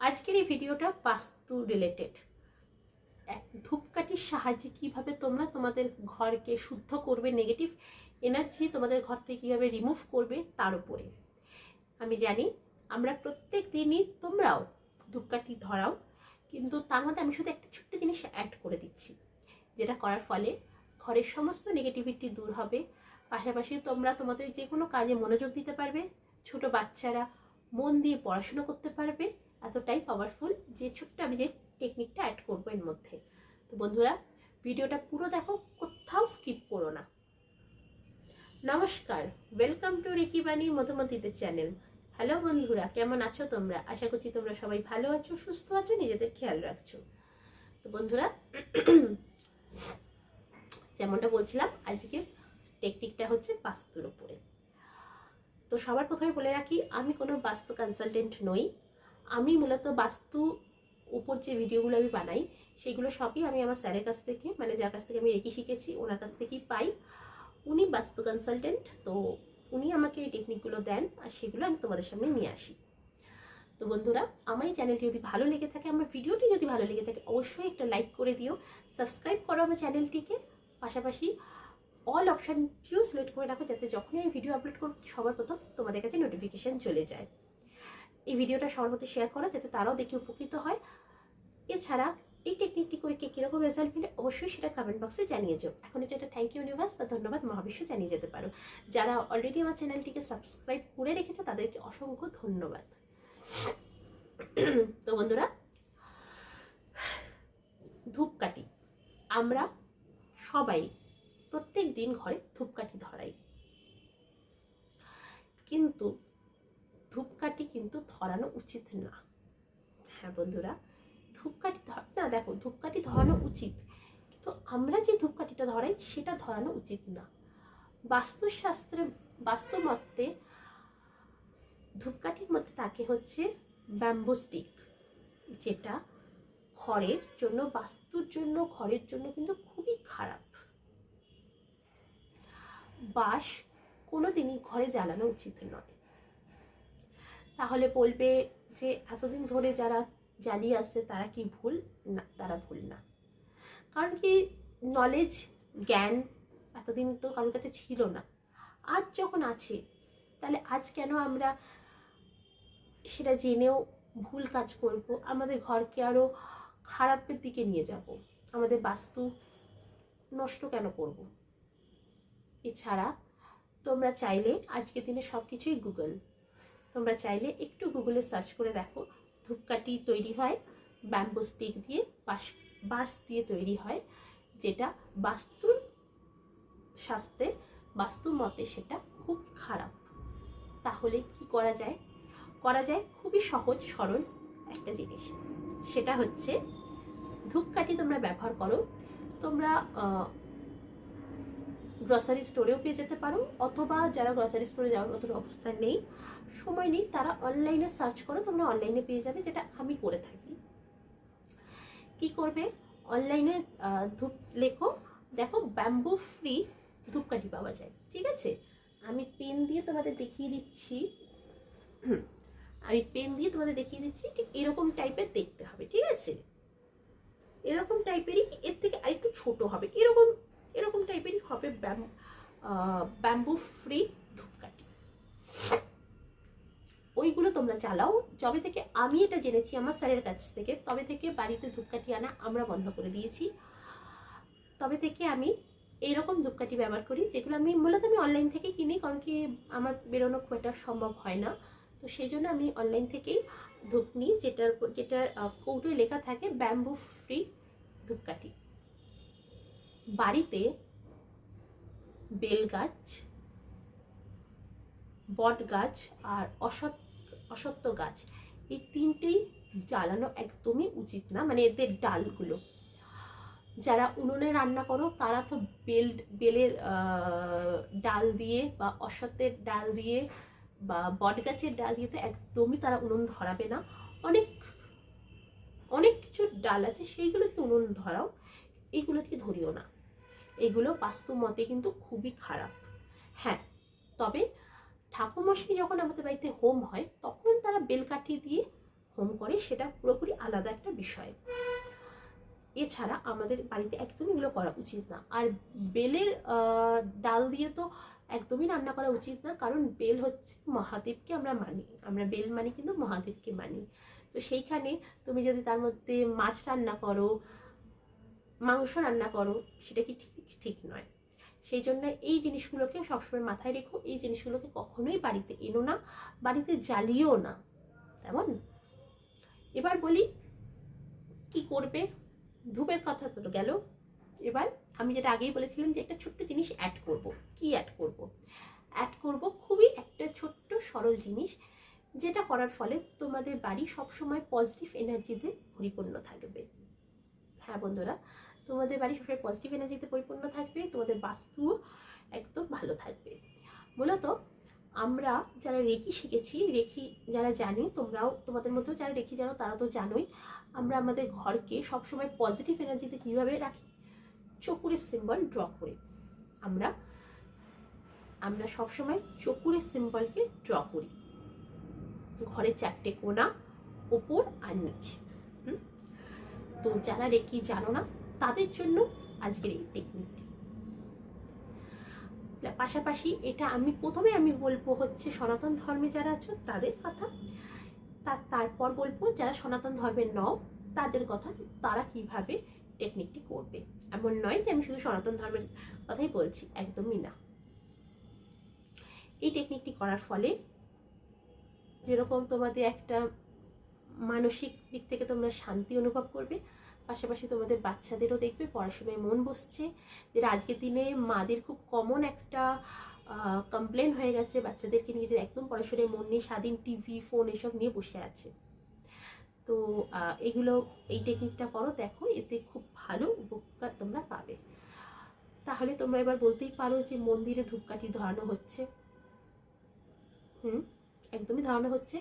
আজকের এই ভিডিওটা বাস্তু রিলেটেড ধূপকাঠির সাহায্যে কীভাবে তোমরা তোমাদের ঘরকে শুদ্ধ করবে নেগেটিভ এনার্জি তোমাদের ঘর থেকে কীভাবে রিমুভ করবে, তার উপরে। আমি জানি আমরা প্রত্যেক দিনই তোমরাও ধূপকাঠি ধরাও, কিন্তু তার মধ্যে আমি শুধু একটা ছোট্ট জিনিস অ্যাড করে দিচ্ছি, যেটা করার ফলে ঘরের সমস্ত নেগেটিভিটি দূর হবে। পাশাপাশি তোমরা তোমাদের যে কোনো কাজে মনোযোগ দিতে পারবে, ছোট বাচ্চারা মন দিয়ে পড়াশুনো করতে পারবে এতটাই পাওয়ারফুল যে ছোট্ট আমি যে টেকনিকটা অ্যাড করব এর মধ্যে। তো বন্ধুরা, ভিডিওটা পুরো দেখো, কোথাও স্কিপ করো না। নমস্কার ওয়েলকাম টু রিকিবাণী মধুমতিতে চ্যানেল হ্যালো বন্ধুরা, কেমন আছো তোমরা? আশা করছি তোমরা সবাই ভালো আছো, সুস্থ আছো, নিজেদের খেয়াল রাখছো। তো বন্ধুরা, যেমনটা বলছিলাম, আজকের টেকনিকটা হচ্ছে বাস্তুর উপরে। তো সবার প্রথমে বলে রাখি, আমি কোনো বাস্তু কনসালটেন্ট নই। আমি মূলত বাস্তু উপর যে ভিডিওগুলো আমি বানাই, সেগুলো সবই আমি আমার স্যারের কাছ থেকে মানে যার কাছ থেকে আমি রেখে শিখেছি, ওনার কাছ থেকেই পাই। উনি বাস্তু কনসালটেন্ট তো উনি আমাকে এই টেকনিকগুলো দেন, আর সেগুলো আমি তোমাদের সামনে নিয়ে আসি। তো বন্ধুরা, আমার এই চ্যানেলটি যদি ভালো লেগে থাকে, আমার ভিডিওটি যদি ভালো লেগে থাকে, অবশ্যই একটা লাইক করে দিও সাবস্ক্রাইব করো আমার চ্যানেলটিকে পাশাপাশি অল অপশানটিও সিলেক্ট করে রাখো, যাতে যখনই আমি ভিডিও আপলোড করব, সবার প্রথম তোমাদের কাছে নোটিফিকেশান চলে যায়। এই ভিডিওটা সবার মধ্যে শেয়ার করো যাতে তারাও দেখে উপকৃত হয়। এছাড়া এই টেকনিকটি করে কে কীরকম রেজাল্ট পেলে অবশ্যই সেটা কমেন্ট বক্সে জানিয়ে যাও। এখন এটা একটা থ্যাংক ইউ ইউনিভার্স বা ধন্যবাদ মহাবিশ্ব জানিয়ে যেতে পারো। যারা অলরেডি আমার চ্যানেলটিকে সাবস্ক্রাইব করে রেখেছো, তাদেরকে অসংখ্য ধন্যবাদ। তো বন্ধুরা, ধূপকাঠি। আমরা সবাই প্রত্যেক দিন ঘরে ধূপকাঠি ধরাই। কিন্তু ধূপকাঠি কিন্তু ধরানো উচিত না। হ্যাঁ বন্ধুরা, ধূপকাঠি ধর না দেখো, ধূপকাঠি ধরানো উচিত। কিন্তু আমরা যে ধূপকাঠিটা ধরাই, সেটা ধরানো উচিত না। বাস্তুশাস্ত্রে, বাস্তুমত্তে ধূপকাঠির মধ্যে থাকে হচ্ছে ব্যাম্বো স্টিক, যেটা ঘরের জন্য, বাস্তুর জন্য ঘরের জন্য কিন্তু খুবই খারাপ। বাস কোনো দিনই ঘরে জ্বালানো উচিত নয়। তাহলে বলবে যে এতদিন ধরে যারা জ্বালিয়ে আসছে তারা কি ভুল? না, তারা ভুল না। কারণ কি নলেজ জ্ঞান এতদিন তো কারোর কাছে ছিল না। আজ যখন আছে, তাহলে আজ কেন আমরা সেটা জেনেও ভুল কাজ করব? আমাদের ঘরকে আরও খারাপের দিকে নিয়ে যাব। আমাদের বাস্তু নষ্ট কেন করব? এছাড়া তোমরা চাইলে আজকের দিনে সব কিছুই গুগল তোমরা চাইলে একটু গুগলে সার্চ করে দেখো, ধূপকাঠি তৈরি হয় ব্যাম্বো স্টিক দিয়ে, বাঁশ বাঁশ দিয়ে তৈরি হয়, যেটা বাস্তুর স্বাস্থ্যে, বাস্তু মতে সেটা খুব খারাপ। তাহলে কি করা যায়? করা যায় খুবই সহজ, সরল একটা জিনিস। সেটা হচ্ছে, ধূপকাঠি তোমরা ব্যবহার করো, তোমরা গ্রসারি স্টোরেও পেয়ে যেতে পারো, অথবা যারা গ্রসারি স্টোরে যাওয়ার মতো অবস্থা নেই, সময় নেই, তারা অনলাইনে সার্চ করো, তোমরা অনলাইনে পেয়ে যাবে, যেটা আমি করে থাকি। কি করবে? অনলাইনে ধূপ লেখো, দেখো ব্যাম্বু ফ্রি ধূপকাঠি পাওয়া যায়, ঠিক আছে? আমি পেন দিয়ে তোমাদের দেখিয়ে দিচ্ছি। আমি পেন দিয়ে তোমাদের দেখিয়ে দিচ্ছি, ঠিক এরকম টাইপের দেখতে হবে, ঠিক আছে? এরকম টাইপেরই কি এর থেকে আরেকটু ছোট হবে, এরকম এরকম টাইপেরই হবে ব্যাম ব্যাম্বু ফ্রি ধূপকাঠি। ওইগুলো তোমরা চালাও যবে থেকে আমি এটা জেনেছি আমার স্যারের কাছ থেকে, তবে থেকে বাড়িতে ধূপকাঠি আনা আমরা বন্ধ করে দিয়েছি। তবে থেকে আমি এইরকম ধূপকাঠি ব্যবহার করি, যেগুলো আমি মূলত আমি অনলাইন থেকে কিনি, কারণ কি আমার বেরোনো খুব একটা সম্ভব হয় না। তো সেই জন্য আমি অনলাইন থেকেই ধূপ নিই, যেটার যেটার কৌটোয় লেখা থাকে ব্যাম্বু ফ্রি ধূপকাঠি। বাড়িতে বেল গাছ বট গাছ আর অসৎ, অসত্য গাছ। এই তিনটেই জ্বালানো একদমই উচিত না মানে এদের ডালগুলো। যারা উনুনে রান্না করো, তারা তো বেল বেলের ডাল দিয়ে বা অসত্যের ডাল দিয়ে বা বট গাছের ডাল দিয়ে তো একদমই তারা উনুন ধরাবে না। অনেক অনেক কিছু ডাল আছে, সেইগুলোতে উনুন ধরাও। এইগুলোকে ধরিও না। এগুলো বাস্তু মতে কিন্তু খুবই খারাপ। হ্যাঁ তবে ঠাকুরমশাই যখন আমাদের বাড়িতে হোম হয়, তখন তারা বেলকাঠি দিয়ে হোম করে, সেটা পুরোপুরি আলাদা একটা বিষয়। এছাড়া আমাদের বাড়িতে একদমই এগুলো করা উচিত না। আর বেলের ডাল দিয়ে তো একদমই রান্না করা উচিত না, কারণ বেল হচ্ছে মহাদেবকে আমরা মানি। আমরা বেল মানি কিন্তু মহাদেবকে মানি। তো সেইখানে তুমি যদি তার মধ্যে মাছ রান্না করো মাংস রান্না করো, সেটা কি ঠিক ঠিক নয়। সেই জন্য এই জিনিসগুলোকে সবসময় মাথায় রেখো, এই জিনিসগুলোকে কখনোই বাড়িতে এনো না, বাড়িতে জ্বালিও না। তেমন এবার বলি, কি করবে? ধূপের কথা তো গেল। এবার আমি যেটা আগেই বলেছিলাম যে একটা ছোট্ট জিনিস অ্যাড করব। কি অ্যাড করব? অ্যাড করব খুবই একটা ছোট্ট, সরল জিনিস, যেটা করার ফলে তোমাদের বাড়ি সবসময় পজিটিভ এনার্জিতে পরিপূর্ণ থাকবে। হ্যাঁ বন্ধুরা তোমাদের বাড়ি সবসময় পজিটিভ এনার্জিতে পরিপূর্ণ থাকবে, তোমাদের বাস্তুও একদম ভালো থাকবে। মূলত আমরা যারা রেখি শিখেছি রেখি যারা জানি, তোমরাও, তোমাদের মধ্যেও যারা রেখি জানো, তারা তো জানোই আমরা আমাদের ঘরকে সবসময় পজিটিভ এনার্জিতে কীভাবে রাখি? চকুরের সিম্বল ড্র করে। আমরা আমরা সবসময় চকুরের সিম্বলকে ড্র করি। ঘরের চারটে কোণা ওপর আর নিচে? তো যারা রেকি জানো না তাদের জন্য আজকের এই টেকনিকটি পাশাপাশি এটা আমি প্রথমে আমি বলব হচ্ছে সনাতন ধর্মে যারা আছো তাদের কথা। তার তারপর বলব যারা সনাতন ধর্মের নও, তাদের কথা তারা কীভাবে টেকনিকটি করবে। এমন নয় যে আমি শুধু সনাতন ধর্মের কথাই বলছি, একদমই না। এই টেকনিকটি করার ফলে যেরকম তোমাদের একটা মানসিক দিক থেকে তোমরা শান্তি অনুভব করবে পাশাপাশি তোমাদের বাচ্চাদেরও দেখবে পড়াশোনায় মন বসছে। যেটা আজকের দিনে মাদের খুব কমন একটা কমপ্লেন হয়ে গেছে বাচ্চাদেরকে নিয়ে যে একদম পড়াশোনায় মন নেই, স্বাধীন টিভি ফোন এসব নিয়ে বসে আছে। তো এগুলো, এই টেকনিকটা করো, দেখো, এতে খুব ভালো উপকার তোমরা পাবে। তাহলে তোমরা এবার বলতেই পারো যে মন্দিরে ধূপকাঠি ধরানো হচ্ছে। হুম? একদমই ধারণা হচ্ছে।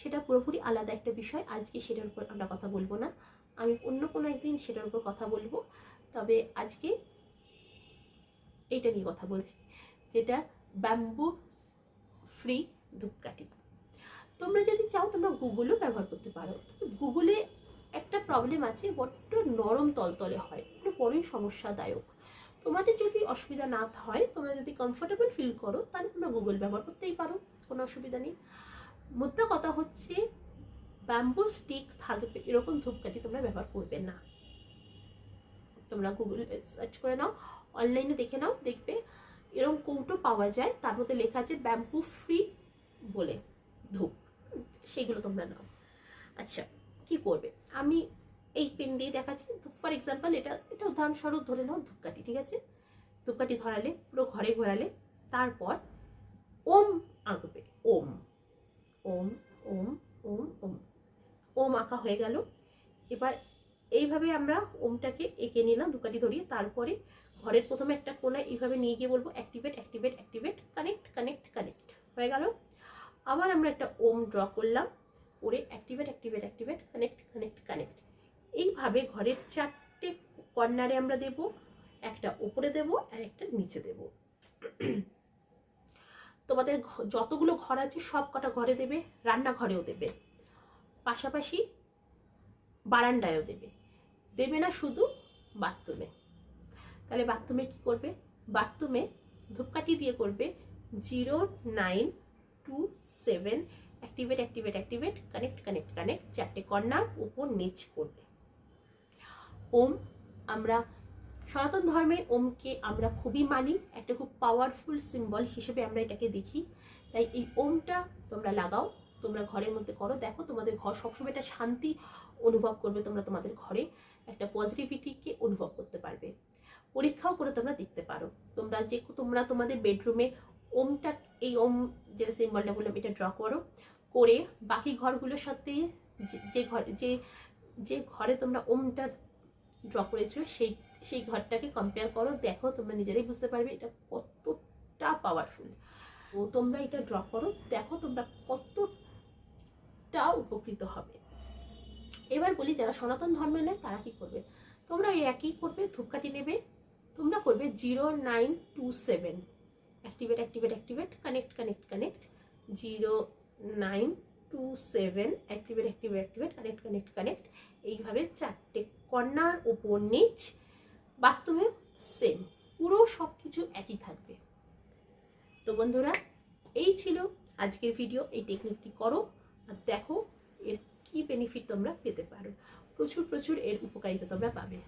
সেটা পুরোপুরি আলাদা একটা বিষয়। আজকে সেটার উপর আমরা কথা বলব না। আমি অন্য কোনো একদিন সেটার উপর কথা বলব। তবে আজকে এইটা নিয়ে কথা বলছি, যেটা ব্যাম্বু ফ্রি ধূপকাঠি। তোমরা যদি চাও তোমরা গুগলও ব্যবহার করতে পারো। গুগলে একটা প্রবলেম আছে, বড্ড নরম তলতলে হয় এটা বড়ই সমস্যাদায়ক। তোমাদের যদি অসুবিধা না হয়, তোমরা যদি কমফোর্টেবল ফিল করো, তাহলে তোমরা গুগল ব্যবহার করতেই পারো, কোনো অসুবিধা নেই। মোদ্দা কথা হচ্ছে ব্যাম্বু স্টিক থাকবে, এরকম ধূপকাঠি তোমরা ব্যবহার করবে না। তোমরা গুগল সার্চ করে নাও অনলাইনে দেখে নাও, দেখবে এরকম কৌটো পাওয়া যায়, তার মধ্যে লেখা আছে ব্যাম্বু ফ্রি বলে, ধূপ, সেগুলো তোমরা নাও। আচ্ছা কি করবে? আমি এই পেন দিয়ে দেখাচ্ছি ফর এক্সাম্পল এটা এটা উদাহরণস্বরূপ ধরে নাও ধূপকাঠি, ঠিক আছে? ধূপকাঠি ধরালে, পুরো ঘরে ঘোরালে, তারপর ওম আঁকবে, ওম ওম ওম ওম ওম। ওম আঁকা হয়ে গেল। এবার এইভাবে আমরা ওমটাকে এঁকে নিলাম ধূপকাঠি ধরিয়ে। তারপরে ঘরের প্রথমে একটা কোনায় এইভাবে নিয়ে গিয়ে বলব activate activate activate connect connect connect হয়ে গেল। আবার আমরা একটা ওম ড্র করলাম। করে activate activate activate connect connect connect এইভাবে ঘরের চারটে কর্নারে আমরা দেব, একটা উপরে দেব আর একটা নিচে দেব। তোমাদের যতগুলো ঘর আছে সব কটা ঘরে দেবে, রান্নাঘরেও দেবে। পাশাপাশি বারান্দায়ও দেবে। দেবে না শুধু বাথরুমে। তাহলে বাথরুমে কি করবে? বাথরুমে ধূপকাঠি দিয়ে করবে zero nine two seven activate activate activate, connect connect connect চারটে কর্নার উপর নিচ করবে। ওম, আমরা সনাতন ধর্মে ওমকে আমরা খুবই মানি, একটা খুব পাওয়ারফুল সিম্বল হিসেবে আমরা এটাকে দেখি। তাই এই ওমটা তোমরা লাগাও। তোমরা ঘরের মধ্যে করো, দেখো তোমাদের ঘর সবসময় একটা শান্তি অনুভব করবে, তোমরা তোমাদের ঘরে একটা পজিটিভিটিকে অনুভব করতে পারবে। পরীক্ষাও করে তোমরা দেখতে পারো। তোমরা যে তোমরা তোমাদের বেডরুমে ওমটা, এই ওম যেটা সিম্বলটা বললাম, এটা ড্র করো, করে বাকি ঘরগুলোর সাথে যে- ঘর, যে যে ঘরে তোমরা ওমটা ড্র করেছ, সেই সেই ঘরটাকে কম্পেয়ার করো, দেখো তোমরা নিজেরাই বুঝতে পারবে এটা কতটা পাওয়ারফুল তো তোমরা এটা ড্র করো, দেখো তোমরা কতটা উপকৃত হবে। এবার বলি যারা সনাতন ধর্মে নেয়, তারা কি করবে? তোমরা এই একই করবে, ধূপকাঠি নেবে, তোমরা করবে zero nine two seven activate activate activate connect connect connect zero nine two seven activate activate activate connect connect connect এইভাবে চারটে কর্নার ওপর নিচ, বাথরুমে সেম পুরো সব কিছু একই থাকবে। তো বন্ধুরা, এই ছিল আজকের ভিডিও এই টেকনিকটি করো। আর দেখো এর কি বেনিফিট তোমরা পেতে পারো। প্রচুর প্রচুর এর উপকারিতা তোমরা পাবে।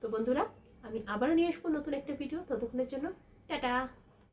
তো বন্ধুরা, আমি আবারও নিয়ে আসব নতুন একটা ভিডিও ততক্ষণের জন্য, টাটা!